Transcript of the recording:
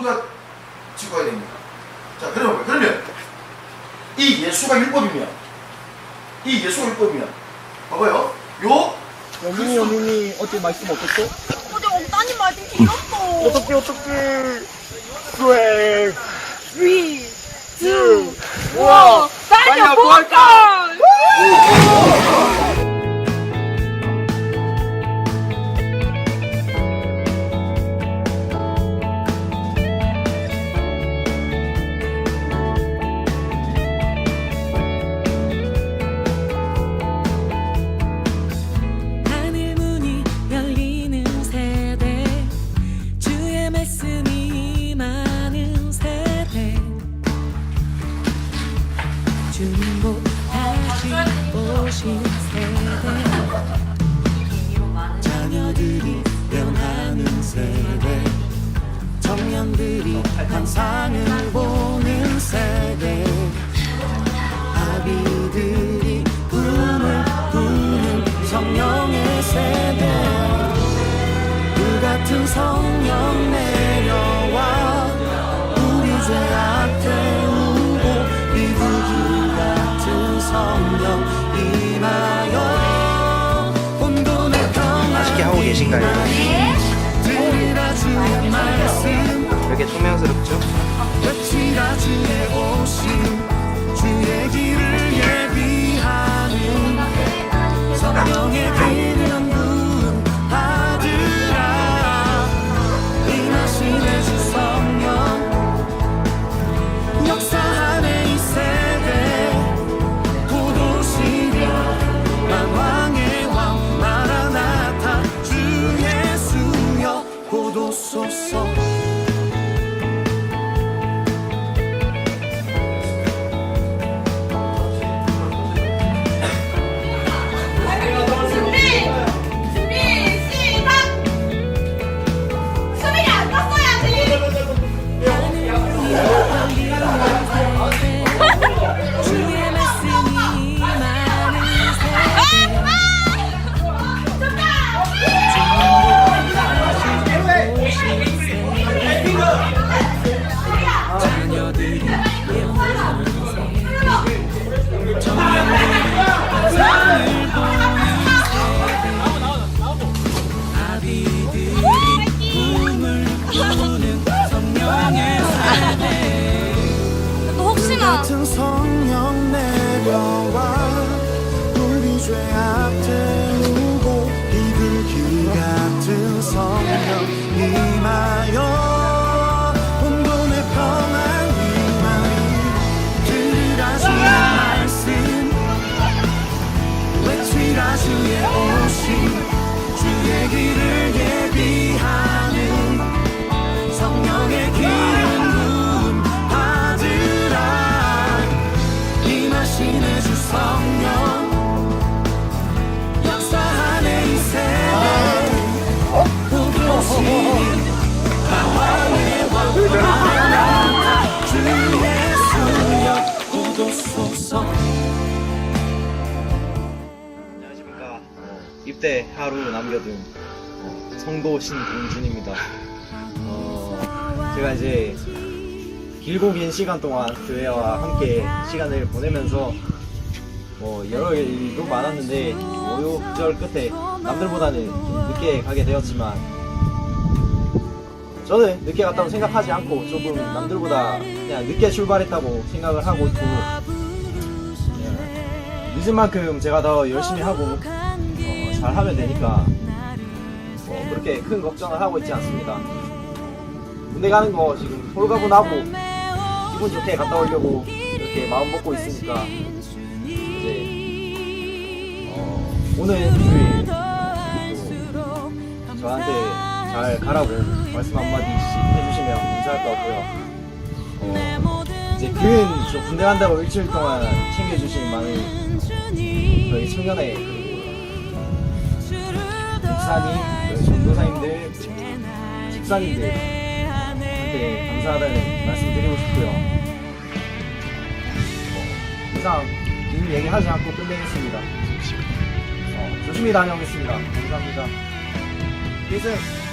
누가 지고 가야 됩니까? 자, 그러면 그러면 이 예수가 율법이면 이 예수가 율법이면 봐봐요. 요 여민이 여민이 어제 말씀 어땠어? 어제 엉따님 말좀 길었어. 어떻게 어떻게 그래 위, 주, 워, 빨리 볼까? 환상을 보는 세대 아비들이 꿈을 꾸는 성령의 세대 그 같은 성령 내려와 우리 죄악 태우고 비둘기 같은 성령 임하여 혼돈의 평안 맛있게 하고 계신가요? 들으라 주의 말씀 왜 이렇게 총명스럽죠? 외치라 주 죄악 태우고 이들기 같은 성령 임하 10대 하루 남겨둔 어, 성도신 공준입니다. 어, 제가 이제 길고 긴 시간 동안 교회와 함께 시간을 보내면서 뭐 여러 일도 많았는데 모욕절 끝에 남들보다는 좀 늦게 가게 되었지만 저는 늦게 갔다고 생각하지 않고 조금 남들보다 그냥 늦게 출발했다고 생각을 하고 있고 예, 늦은 만큼 제가 더 열심히 하고 잘 하면 되니까 뭐 그렇게 큰 걱정을 하고 있지 않습니다. 군대 가는 거 지금 홀가분하고 기분 좋게 갔다 오려고 이렇게 마음 먹고 있으니까 이제 어, 오늘 주일 또 저한테 잘 가라고 말씀 한마디씩 해주시면 감사할 것 같고요. 어, 이제 근저 군대 간다고 일주일 동안 챙겨주신 많은 저희 그리고 저희 전도사님들, 집사님들한테 감사하다는 말씀 드리고 싶고요. 어, 이상 긴 얘기하지 않고 끝내겠습니다. 어, 조심히 다녀오겠습니다. 감사합니다. 필승!